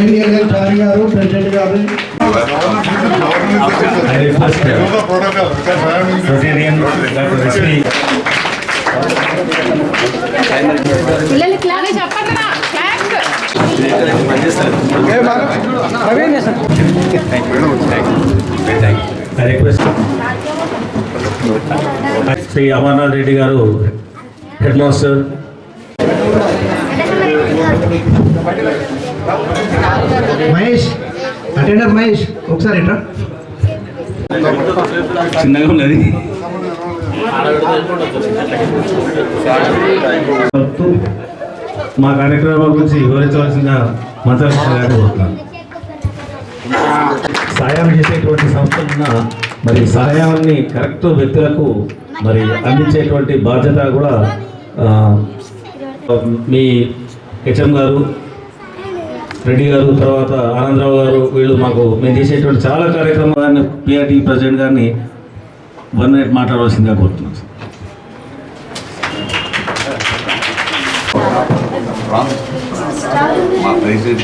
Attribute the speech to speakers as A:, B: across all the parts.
A: ఏవిఎల్ఎల్ చారి గారు ప్రెసిడెంట్ గారు.
B: శ్రీ అమర్నాథ్ రెడ్డి గారు head master.
A: Mahesh attender Mahesh ఒకసారి ఇట్రా.
B: చిన్నగా ఉన్నది. మా కార్యక్రమాల గురించి వివరించవలసిన మంత్రాలక్ష్మి గారిని కోరుతున్నాను సాయం చేసేటువంటి సంస్థలున్న మరి సహాయాన్ని కరెక్ట్ వ్యక్తులకు మరి అందించేటువంటి బాధ్యత కూడా మీ హెచ్ఎం గారు రెడ్డి గారు తర్వాత ఆనందరావు గారు వీళ్ళు మాకు మేము చేసేటువంటి చాలా కార్యక్రమాన్ని పిఆర్టీ ప్రెసిడెంట్ గారిని వన్ మినిట్ మాట్లాడవలసిందిగా కోరుతున్నాం
C: మా ప్రెసిడెంట్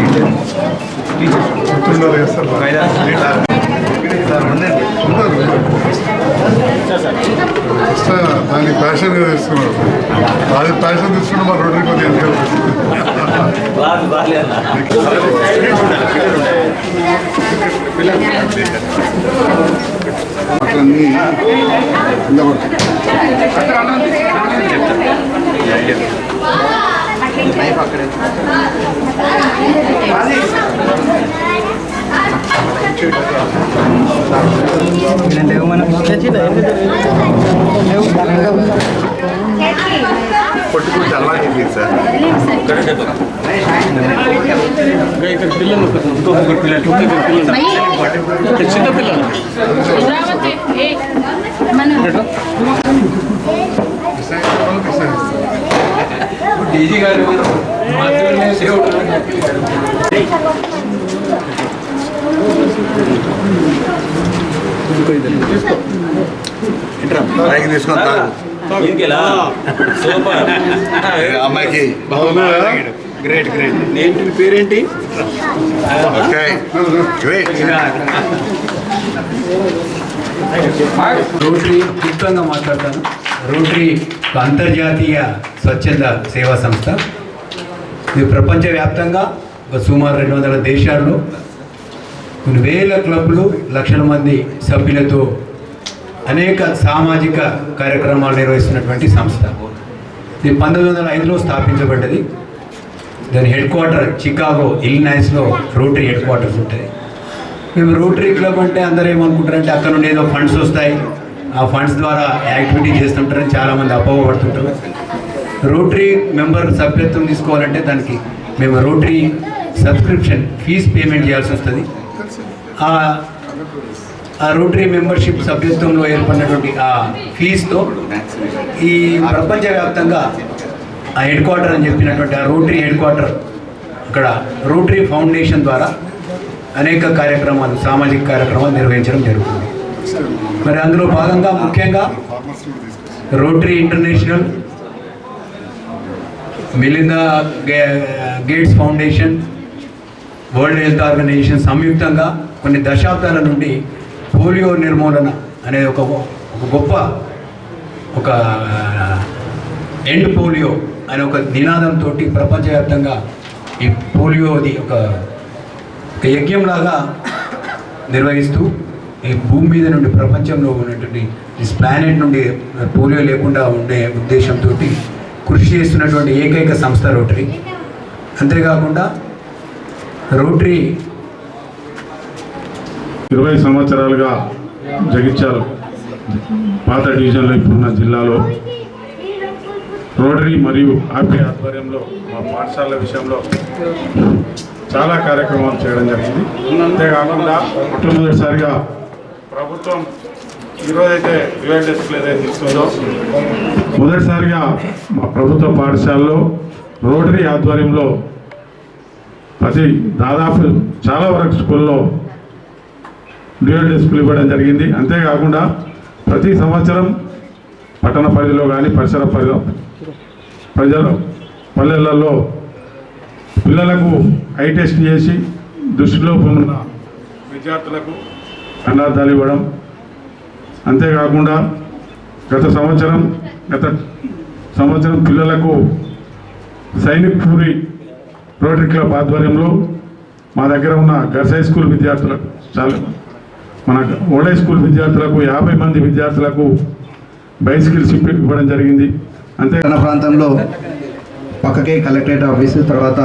C: పోయినాను
D: దాన్ని ప్యాషన్గా తీసుకున్నారు అది ప్యాషన్ తీసుకున్న మా రోడ్డు కొద్దిగా అట్లన్నీ కింద పడుతుంది
C: కొట్టుకుంటే అలాగే సార్
E: అమరావతి ఏ మన
C: డీజీ గారు అమ్మాయికి
F: గ్రేట్ గ్రేట్ పేరేంటి? రోటరీ క్లుప్తంగా మాట్లాడతాను. రోటరీ ఒక అంతర్జాతీయ స్వచ్ఛంద సేవా సంస్థ. ఇది ప్రపంచవ్యాప్తంగా ఒక సుమారు రెండు వందల దేశాల్లో కొన్ని వేల క్లబ్లు లక్షల మంది సభ్యులతో అనేక సామాజిక కార్యక్రమాలు నిర్వహిస్తున్నటువంటి సంస్థ. ఇది పంతొమ్మిది వందల ఐదులో స్థాపించబడ్డది. దాని హెడ్ క్వార్టర్ చికాగో ఇల్నాయిస్లో రోటరీ హెడ్ క్వార్టర్స్ ఉంటాయి. మేము రోటరీ క్లబ్ అంటే అందరూ ఏమనుకుంటారంటే అక్కడ నుండి ఏదో ఫండ్స్ వస్తాయి. ఆ ఫండ్స్ ద్వారా యాక్టివిటీ చేస్తుంటారని చాలామంది అపోహపడుతుంటారు. రోటరీ మెంబర్ సభ్యత్వం తీసుకోవాలంటే దానికి మేము రోటరీ సబ్స్క్రిప్షన్ ఫీజ్ పేమెంట్ చేయాల్సి వస్తుంది. ఆ ఆ రోటరీ మెంబర్షిప్ సభ్యత్వంలో ఏర్పడినటువంటి ఆ ఫీజుతో ఈ ప్రపంచవ్యాప్తంగా ఆ హెడ్ క్వార్టర్ అని చెప్పినటువంటి ఆ రోటరీ హెడ్ క్వార్టర్ ఇక్కడ రోటరీ ఫౌండేషన్ ద్వారా అనేక కార్యక్రమాలు సామాజిక కార్యక్రమాలు నిర్వహించడం జరుగుతుంది. మరి అందులో భాగంగా ముఖ్యంగా రోటరీ ఇంటర్నేషనల్ మిలిందా గే- Gates foundation world health organisation సంయుక్తంగా కొన్ని దశాబ్దాల నుండి పోలియో నిర్మూలన అనే ఒక ఒక గొప్ప ఒక ఎండ్ పోలియో అనే ఒక నినాదంతో ప్రపంచవ్యాప్తంగా ఈ పోలియోది ఒక ఒక యజ్ఞంలాగా నిర్వహిస్తూ ఈ భూమి మీద నుండి ప్రపంచంలో ఉన్నటువంటి దిస్ ప్లానెట్ నుండి పోలియో లేకుండా ఉండే ఉద్దేశంతో కృషి చేస్తున్నటువంటి ఏకైక సంస్థ రోటరీ. అంతేకాకుండా రోటరీ
D: ఇరవై సంవత్సరాలుగా జగిత్యాల పాత డివిజన్లో ఇప్పుడున్న జిల్లాలో. రోటరీ మరియు ఆర్పీ ఆధ్వర్యంలో మా పాఠశాలల విషయంలో చాలా కార్యక్రమాలు చేయడం జరిగింది. అంతేకాకుండా మొట్టమొదటిసారిగా ప్రభుత్వం ఈరోజైతే డివైడ్ డిస్ప్లే ఏదైతే ఇస్తుందో మొదటిసారిగా మా ప్రభుత్వ పాఠశాలలో రోటరీ ఆధ్వర్యంలో ప్రతి దాదాపు చాలా వరకు స్కూల్లో డ్యూయల్ డిస్ప్లే ఇవ్వడం జరిగింది. అంతేకాకుండా
G: ప్రతి సంవత్సరం పట్టణ పరిధిలో కానీ పరిసర పరిధిలో ప్రజలు పల్లెలలో పిల్లలకు ఐ టెస్ట్ చేసి దృష్టిలోపం ఉన్న విద్యార్థులకు అన్నార్థాలు ఇవ్వడం. అంతేకాకుండా గత సంవత్సరం గత సంవత్సరం పిల్లలకు సైనిక్ పూరి రోటరీ క్లబ్ ఆధ్వర్యంలో మా దగ్గర ఉన్న గర్ల్స్ హై స్కూల్ విద్యార్థులకు చాలా మన ఓల్డ్ హై స్కూల్ విద్యార్థులకు యాభై మంది విద్యార్థులకు బైసికల్స్ ఇవ్వడం జరిగింది. అంతే
A: ప్రాంతంలో పక్కకే కలెక్టరేట్ ఆఫీసు తర్వాత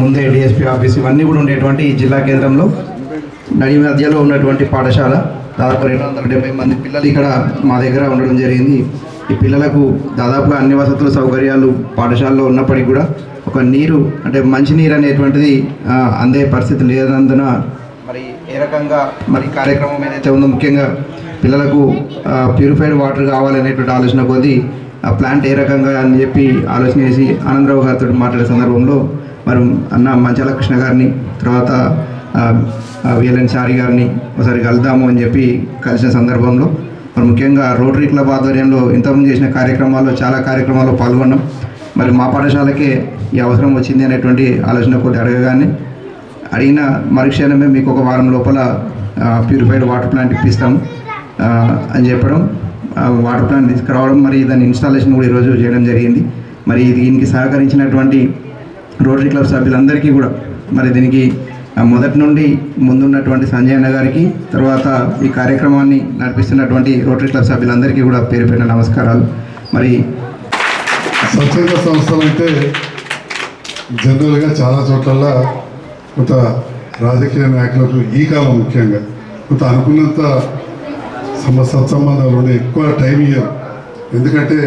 A: ముందే డిఎస్పీ ఆఫీస్ ఇవన్నీ కూడా ఉండేటువంటి ఈ జిల్లా కేంద్రంలో. నడి మధ్యలో ఉన్నటువంటి పాఠశాల దాదాపు రెండు వందల డెబ్బై మంది పిల్లలు ఇక్కడ మా దగ్గర ఉండడం జరిగింది. ఈ పిల్లలకు దాదాపుగా అన్ని వసతుల సౌకర్యాలు పాఠశాలలో ఉన్నప్పటికీ కూడా ఒక నీరు అంటే మంచినీరు అనేటువంటిది అందే పరిస్థితి లేనందున మరి ఏ రకంగా మరి కార్యక్రమం ఏదైతే ఉందో ముఖ్యంగా పిల్లలకు ప్యూరిఫైడ్ వాటర్ కావాలనేటువంటి ఆలోచన కొద్దీ ఆ ప్లాంట్ ఏ రకంగా అని చెప్పి ఆలోచన చేసి ఆనందరావు గారితో మాట్లాడే సందర్భంలో మరి అన్న మంచాల కృష్ణ గారిని తర్వాత విఎల్ఎన్ చారి గారిని ఒకసారి కలుద్దాము అని చెప్పి కలిసిన సందర్భంలో మరి ముఖ్యంగా రోటరీ క్లబ్ ఆధ్వర్యంలో ఇంతకుముందు చేసిన కార్యక్రమాల్లో చాలా కార్యక్రమాల్లో పాల్గొన్నాం. మరి మా పాఠశాలకే ఈ అవసరం వచ్చింది అనేటువంటి ఆలోచన కొద్ది అడగగానే అడిగిన మరుక్షణమే మీకు ఒక వారం లోపల ప్యూరిఫైడ్ వాటర్ ప్లాంట్ ఇప్పిస్తాము అని చెప్పడం వాటర్ ప్లాంట్ తీసుకురావడం మరి దాని ఇన్స్టాలేషన్ కూడా ఈరోజు చేయడం జరిగింది. మరి దీనికి సహకరించినటువంటి రోటరీ క్లబ్ సభ్యులందరికీ కూడా మరి దీనికి ఆ, మొదటి నుండి ముందున్నటువంటి సంజయ్ అన్న గారికి తర్వాత ఈ కార్యక్రమాన్ని నడిపిస్తున్నటువంటి రోటరీ క్లబ్ సభ్యులందరికీ కూడా పేరు పెట్టిన నమస్కారాలు. మరి
D: స్వచ్ఛంద సంస్థలు అయితే జనరల్గా చాలా చోట్ల కొంత రాజకీయ నాయకులకు ఈ కాలం ముఖ్యంగా కొంత అనుకున్నంత సమ సత్సంబంధాలు ఉండే ఎక్కువ టైం ఇయ్యరు. ఎందుకంటే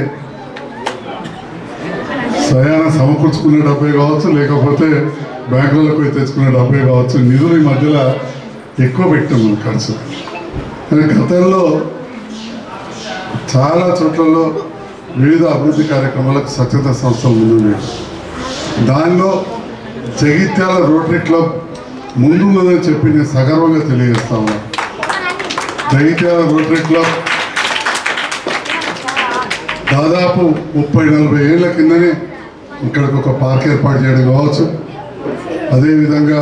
D: స్వయాన సమకూర్చుకునే డబ్బే కావచ్చు లేకపోతే బ్యాంకులకు పోయి తెచ్చుకునే డబ్బే కావచ్చు నిధులు ఈ మధ్యలో ఎక్కువ పెట్టాం మనం ఖర్చు. కానీ గతంలో చాలా చోట్లలో వివిధ అభివృద్ధి కార్యక్రమాలకు స్వచ్ఛత సంస్థలు ముందున్నాయి. దానిలో జగిత్యాల రోటరీ క్లబ్ ముందున్నదని చెప్పి నేను సగర్వంగా తెలియజేస్తా ఉన్నాను రోటరీ క్లబ్. దాదాపు ముప్పై నలభై ఏళ్ళ కిందనే ఇక్కడికి ఒక పార్క్ ఏర్పాటు చేయడం కావచ్చు. అదేవిధంగా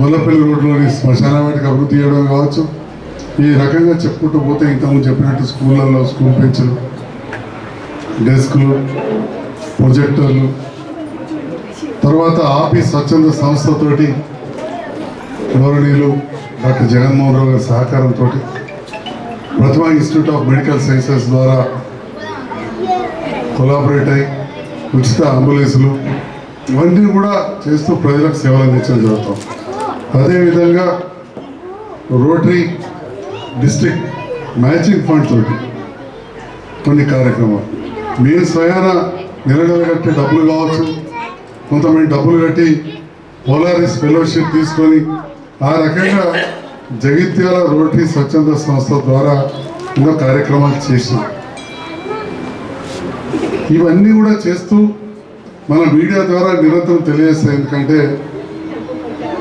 D: గొల్లపల్లి రోడ్లోని శ్మశాన వాటికి అభివృద్ధి చేయడం కావచ్చు. ఈ రకంగా చెప్పుకుంటూ పోతే ఇంతకుముందు చెప్పినట్టు స్కూళ్ళల్లో స్కూల్ బెంచ్లు డెస్క్లు ప్రొజెక్టర్లు. తర్వాత ఆఫీస్ స్వచ్ఛంద సంస్థతోటి గౌరవనీయులు డాక్టర్ జగన్మోహన్ రావు గారి సహకారంతో Pratima institute of medical sciences ద్వారా కొలాబరేట్ అయి ఉచిత అంబులెన్సులు ఇవన్నీ కూడా చేస్తూ ప్రజలకు సేవలు అందించడం జరుగుతాం. అదేవిధంగా రోటరీ డిస్టిక్ మ్యాచింగ్ ఫండ్ తోటి కొన్ని కార్యక్రమాలు. మేము స్వయాన నెల నెల డబ్బులు కావచ్చు కొంతమంది డబ్బులు కట్టి పోలారిస్ ఫెలోషిప్ తీసుకొని ఆ రకంగా జగిత్యాల రోటరీ స్వచ్ఛంద సంస్థ ద్వారా ఎన్నో కార్యక్రమాలు చేసినాం ఇవన్నీ కూడా చేస్తూ మన మీడియా ద్వారా నిరంతరం తెలియజేస్తాయి ఎందుకంటే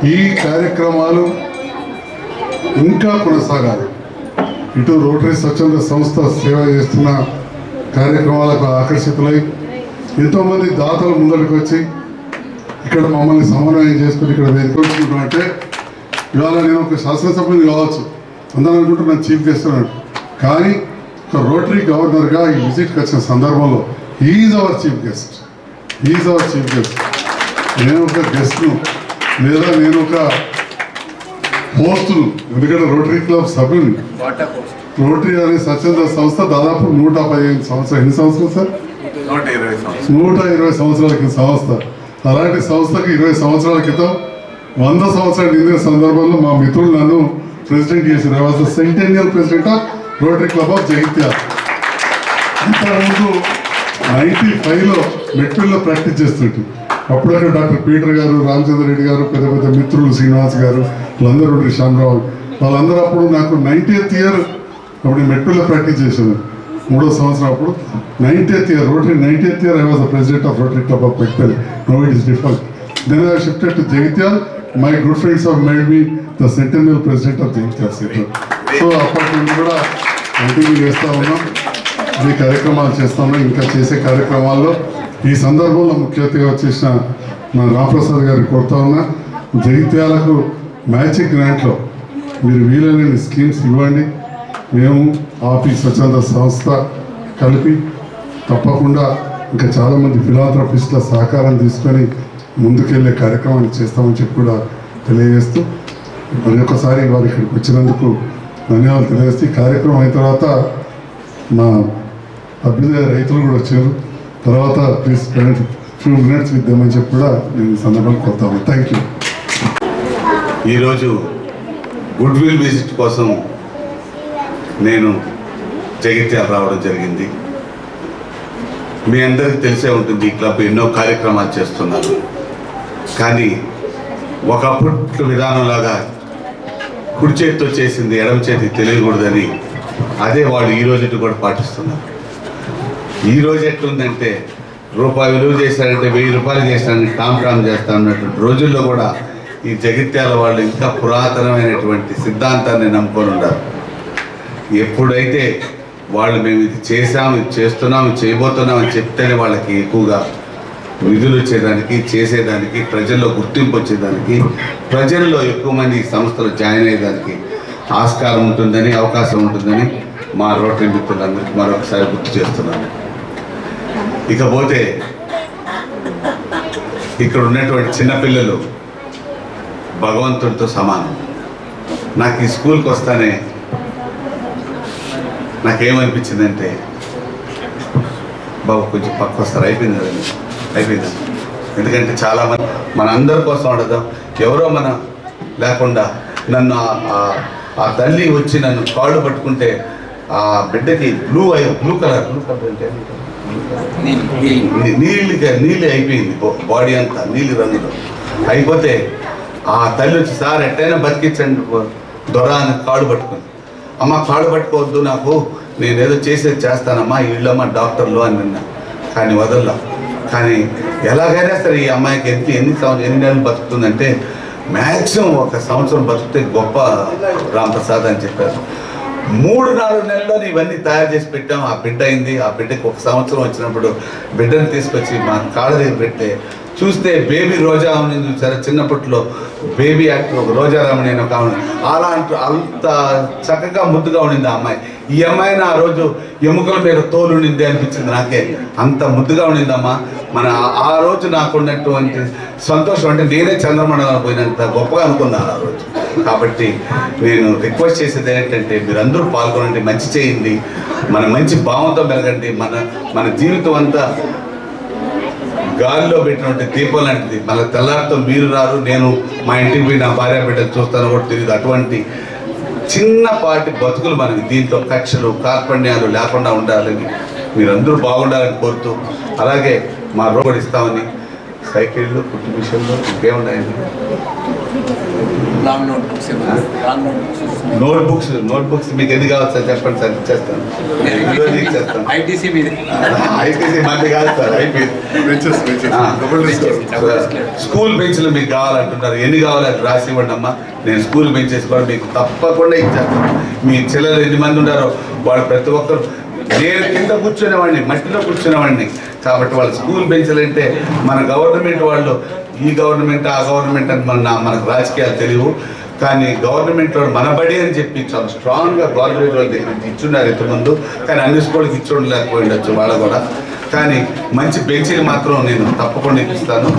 D: ఈ కార్యక్రమాలు ఇంకా కొనసాగాలి. ఇటు రోటరీ స్వచ్ఛంద సంస్థ సేవ చేస్తున్న కార్యక్రమాలకు ఆకర్షితులై ఎంతోమంది దాతలు ముందరికి వచ్చి ఇక్కడ మమ్మల్ని సమన్వయం చేసుకుని ఇక్కడ వేదిక అంటే ఇవాళ నేను ఒక శాసనసభ్యుని కావచ్చు. అందరూ అనుకుంటున్నాను చీఫ్ గెస్ట్ అన్నాడు కానీ ఒక రోటరీ గవర్నర్గా ఈ విజిట్కి వచ్చిన సందర్భంలో is our chief guest is our chief guest నేను ఒక గెస్ట్ను లేదా నేను ఒక పోస్టును ఎందుకంటే రోటరీ క్లబ్ సభ్యుని రోటరీ అనే స్వచ్ఛంద సంస్థ దాదాపు నూట పదిహేను సంవత్సరాలు ఎన్ని సంవత్సరాలు సార్?
C: నూట ఇరవై సంవత్సరాలు.
D: నూట ఇరవై సంవత్సరాల క్రితం సంస్థ. అలాంటి సంస్థకి ఇరవై సంవత్సరాల క్రితం వంద సంవత్సరాలు నిందిన సందర్భంలో మా మిత్రులు నన్ను ప్రెసిడెంట్ చేశారు. I was the centennial president of Rotary club of Jagtial ఇంతకుముందు నైన్టీ ఫైవ్లో మెట్రిల్లో ప్రాక్టీస్ చేస్తుంటే అప్పుడక్కడ డాక్టర్ పీటర్ గారు రామచంద్ర రెడ్డి గారు పెద్ద పెద్ద మిత్రులు శ్రీనివాస్ గారు వాళ్ళందరూ రోటరీ శ్యామరావు వాళ్ళందరూ అప్పుడు నాకు నైన్టీఎత్ ఇయర్ అప్పుడు మెట్రిల్లో ప్రాక్టీస్ చేశాను. మూడో సంవత్సరం అప్పుడు ninetieth year Rotary ninetieth year I was the president of Rotary club of Metpally no it is different then I shifted to Jagtial my good friends of made me the centennial president of Jagtial centre so అప్పటి నుండి కూడా continue చేస్తూ ఉన్నాం. ఈ కార్యక్రమాలు చేస్తా ఉన్నాం. ఇంకా చేసే కార్యక్రమాల్లో ఈ సందర్భంలో ముఖ్య అతిథిగా వచ్చేసిన మన రామప్రసాద్ గారిని కోరుతా ఉన్నా. జగిత్యాలకు మ్యాచిక్ గ్రాంట్లో మీరు వీలైన స్కీమ్స్ ఇవ్వండి. మేము ఆఫీ స్వచ్ఛంద సంస్థ కలిపి తప్పకుండా ఇంకా చాలామంది ఫిలాంథ్రఫిస్ట్ల సహకారం తీసుకొని ముందుకెళ్ళే కార్యక్రమాన్ని చేస్తామని చెప్పి కూడా తెలియజేస్తూ మరి ఒకసారి వారు ఇక్కడికి వచ్చినందుకు ధన్యవాదాలు తెలియజేస్తూ ఈ కార్యక్రమం అయిన తర్వాత మా అభ్యుదయ రైతులు కూడా వచ్చారు. తర్వాత please spend few minutes with అని చెప్పి కూడా నేను సందర్భం సందర్భంగా కొడతాను థ్యాంక్ యూ
C: ఈరోజు గుడ్ విల్ విజిట్ కోసం నేను జగిత్యాల రావడం జరిగింది. మీ అందరికీ తెలిసే ఉంటుంది ఈ క్లబ్ ఎన్నో కార్యక్రమాలు చేస్తున్నారు. కానీ ఒకప్పుడు విధానంలాగా కుడి చేతితో చేసింది ఎడమ చేతి తెలియకూడదని అదే వాళ్ళు ఈ రోజు కూడా పాటిస్తున్నారు. ఈ రోజు ఎట్లుందంటే రూపాయి విలువ చేశారంటే వెయ్యి రూపాయలు చేశారని టామ్ టామ్ చేస్తా ఉన్నటువంటి రోజుల్లో కూడా ఈ జగిత్యాల వాళ్ళు ఇంకా పురాతనమైనటువంటి సిద్ధాంతాన్ని నమ్ముకొని ఉన్నారు. ఎప్పుడైతే వాళ్ళు మేము ఇది చేసాము ఇది చేయబోతున్నామని చేయబోతున్నాం అని చెప్తేనే వాళ్ళకి ఎక్కువగా నిధులు వచ్చేదానికి చేసేదానికి ప్రజల్లో గుర్తింపు వచ్చేదానికి ప్రజల్లో ఎక్కువ మంది సంస్థలు జాయిన్ అయ్యేదానికి ఆస్కారం ఉంటుందని అవకాశం ఉంటుందని మా రోటరీ మిత్రులందరికీ మరొకసారి గుర్తు చేస్తున్నాను. ఇకపోతే ఇక్కడ ఉన్నటువంటి చిన్నపిల్లలు భగవంతుడితో సమానం. నాకు ఈ స్కూల్కి వస్తానే నాకేమనిపించిందంటే బాబు కొంచెం పక్క వస్తారు అయిపోయింది కదండి. అయిపోయింది. ఎందుకంటే చాలామంది మన అందరి కోసం అడదాం ఎవరో మన లేకుండా నన్ను ఆ- తల్లి వచ్చి నన్ను కాళ్ళు పట్టుకుంటే ఆ బిడ్డకి బ్లూ అయి బ్లూ కలర్ బ్లూ కలర్ అంటే నీళ్ళు. అయిపోయింది. బాడీ అంతా నీలి రంగులో. అయిపోతే ఆ తల్లి వచ్చి సార్ ఎట్టయినా బతికించండి దొర అని కాళ్ళు పట్టుకుంది. అమ్మ కాళ్ళు పట్టుకోవద్దు నాకు. నేను ఏదో చేసేది చేస్తానమ్మా ఈ ఇళ్ళమ్మ డాక్టర్లు అని నిన్నా కానీ వదల్లా. కానీ ఎలాగైనా సరే ఈ అమ్మాయికి ఎంత ఎన్ని సంవత్సరం ఎన్ని నెలలు బతుకుతుందంటే మ్యాక్సిమం ఒక సంవత్సరం బతికితే గొప్ప రామప్రసాద్ అని చెప్పారు. మూడు నాలుగు నెలల్లో ఇవన్నీ తయారు చేసి పెట్టాం. ఆ బిడ్డ అయింది. ఆ బిడ్డకి ఒక సంవత్సరం వచ్చినప్పుడు బిడ్డను తీసుకొచ్చి మా కాళ్ళ దగ్గర పెట్టే చూస్తే బేబీ రోజా ఉంది చూసారా చిన్నప్పట్లో బేబీ యాక్టర్ ఒక రోజారామణి అని ఒక ఆమె అలాంటి అంత చక్కగా ముద్దుగా ఉండింది ఆ అమ్మాయి. ఈ అమ్మాయిని ఆ రోజు ఎముకల మీద తోలు ఉండింది అనిపించింది నాకే. అంత ముద్దుగా ఉండిందమ్మా. మన ఆ- రోజు నాకు ఉన్నటువంటి సంతోషం అంటే నేనే చంద్రమండలం పోయినంత గొప్పగా అనుకున్నాను ఆ రోజు. కాబట్టి నేను రిక్వెస్ట్ చేసేది ఏంటంటే మీరందరూ పాల్గొనండి మంచి చేయండి మన మంచి భావంతో మెలగండి మన మన జీవితం అంతా గాలిలో పెట్టినటువంటి దీపం లాంటిది. మళ్ళీ తెల్లారితో మీరు రారు నేను మా ఇంటికి పోయి నా భార్య బిడ్డలు చూస్తాను కూడా తెలియదు అటువంటి చిన్నపాటి బతుకులు మనకి దీంట్లో కక్షలు కార్పణ్యాలు లేకుండా ఉండాలని మీరందరూ బాగుండాలని కోరుతూ అలాగే మా రోడ్ ఇస్తామని సైకిళ్ళు కుట్టు విషయంలో ఇంకేమున్నాయండి?
H: Long notebooks
C: long notebooks notebooks notebooks మీకు ఎన్ని కావాలి సార్? చెప్పండి సార్ ఇచ్చేస్తాను.
H: ఐటీసీ మీది.
C: ఐపీసీ మంది కాదు సార్ స్కూల్ బెంచ్లు మీకు కావాలంటున్నారు. ఎన్ని కావాలి అది రాసి ఇవ్వండి అమ్మా. నేను స్కూల్ బెంచెస్ కూడా మీకు తప్పకుండా ఇచ్చేస్తాను. మీ చెల్లెలు ఎన్ని మంది ఉన్నారో వాళ్ళు ప్రతి ఒక్కరు నేను కింద కూర్చునేవాడిని మట్టిలో కూర్చునేవాడిని. కాబట్టి వాళ్ళ స్కూల్ బెంచ్లు అంటే మన గవర్నమెంట్ వాళ్ళు ఈ గవర్నమెంట్ ఆ గవర్నమెంట్ అని మన మనకు రాజకీయాలు తెలియవు. కానీ గవర్నమెంట్ వాళ్ళు మన బడి అని చెప్పి చాలా స్ట్రాంగ్గా గవర్నమెంట్ వాళ్ళ దగ్గర నుంచి ఇచ్చున్నారు ఇంతకుముందు. కానీ అన్ని స్కూల్కి ఇచ్చి ఉండలేకపోయిండొచ్చు వాళ్ళు కూడా. కానీ మంచి బెంచీలు మాత్రం నేను తప్పకుండా ఇప్పిస్తాను.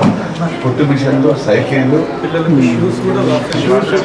C: కుట్టు మిషన్లు సైకిళ్ళు.